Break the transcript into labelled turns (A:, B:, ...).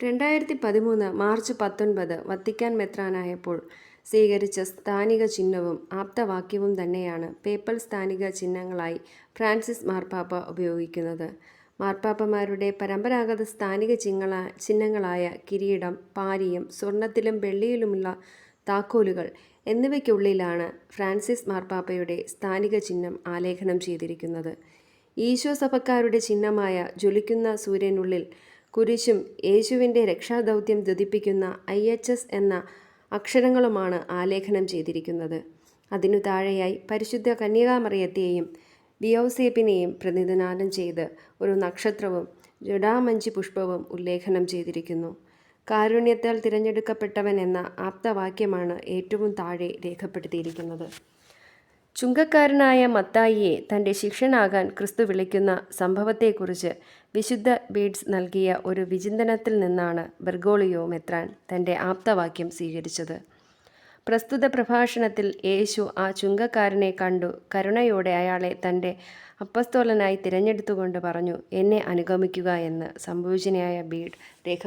A: രണ്ടായിരത്തി പതിമൂന്ന് മാർച്ച് പത്തൊൻപത് വത്തിക്കാൻ മെത്രാനായപ്പോൾ സ്വീകരിച്ച സ്ഥാനിക ചിഹ്നവും ആപ്തവാക്യവും തന്നെയാണ് പേപ്പൽ സ്ഥാനിക ചിഹ്നങ്ങളായി ഫ്രാൻസിസ് മാർപ്പാപ്പ ഉപയോഗിക്കുന്നത്. മാർപ്പാപ്പമാരുടെ പരമ്പരാഗത സ്ഥാനിക ചിഹ്നങ്ങളായ കിരീടം, പാരിയും സ്വർണത്തിലും വെള്ളിയിലുമുള്ള താക്കോലുകൾ എന്നിവയ്ക്കുള്ളിലാണ് ഫ്രാൻസിസ് മാർപ്പാപ്പയുടെ സ്ഥാനിക ചിഹ്നം ആലേഖനം ചെയ്തിരിക്കുന്നത്. ഈശോ സഭക്കാരുടെ ചിഹ്നമായ ജ്വലിക്കുന്ന സൂര്യനുള്ളിൽ കുരിശും യേശുവിന്റെ രക്ഷാദൗത്യം ധ്വനിപ്പിക്കുന്ന ഐ. എച്ച്. എസ് എന്ന അക്ഷരങ്ങളുമാണ് ആലേഖനം ചെയ്തിരിക്കുന്നത്. അതിനു താഴെയായി പരിശുദ്ധ കന്യകാമറിയത്തെയും ബിയോസേപ്പിനെയും പ്രതിനിധാനം ചെയ്ത് ഒരു നക്ഷത്രവും ജഡാമഞ്ചി പുഷ്പവും ഉല്ലേഖനം ചെയ്തിരിക്കുന്നു. കാരുണ്യത്താൽ തിരഞ്ഞെടുക്കപ്പെട്ടവൻ എന്ന ആപ്തവാക്യമാണ് ഏറ്റവും താഴെ രേഖപ്പെടുത്തിയിരിക്കുന്നത്. ചുങ്കക്കാരനായ മത്തായിയെ തന്റെ ശിക്ഷനാകാൻ ക്രിസ്തു വിളിക്കുന്ന സംഭവത്തെക്കുറിച്ച് വിശുദ്ധ ബീഡ്സ് നൽകിയ ഒരു വിചിന്തനത്തിൽ നിന്നാണ് ബെർഗോളിയോ മെത്രാൻ തന്റെ ആപ്തവാക്യം സ്വീകരിച്ചത്. പ്രസ്തുത പ്രഭാഷണത്തിൽ യേശു ആ ചുങ്കക്കാരനെ കണ്ടു കരുണയോടെ അയാളെ തന്റെ അപ്പസ്തോലനായി തിരഞ്ഞെടുത്തുകൊണ്ട് പറഞ്ഞു, "എന്നെ അനുഗമിക്കുക" എന്ന് സംഭൂജനയായ ബീഡ് രേഖപ്പെടുത്തുന്നു.